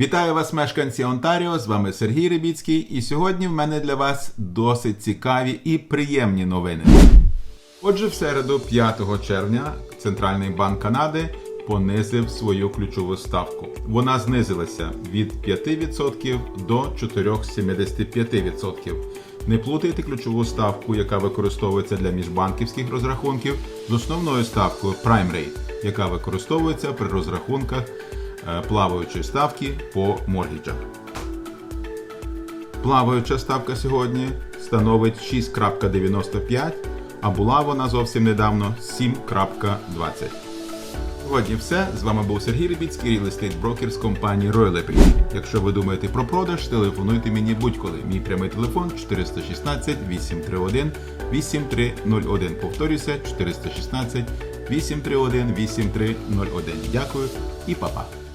Вітаю вас, мешканці Онтаріо! З вами Сергій Рибіцький, і сьогодні в мене для вас досить цікаві і приємні новини. Отже, в середу, 5 червня, Центральний банк Канади понизив свою ключову ставку. Вона знизилася від 5% до 4,75%. Не плутайте ключову ставку, яка використовується для міжбанківських розрахунків, з основною ставкою Prime Rate, яка використовується при розрахунках плаваючої ставки по моргіджах. Плаваюча ставка сьогодні становить 6.95, а була вона зовсім недавно 7.20. Сьогодні все. З вами був Сергій Рибіцький, Real Estate Broker з компанії Royal. Якщо ви думаєте про продаж, телефонуйте мені будь-коли. Мій прямий телефон 416 831 8301. Повторюся, 416 831 8301. Дякую і па-па.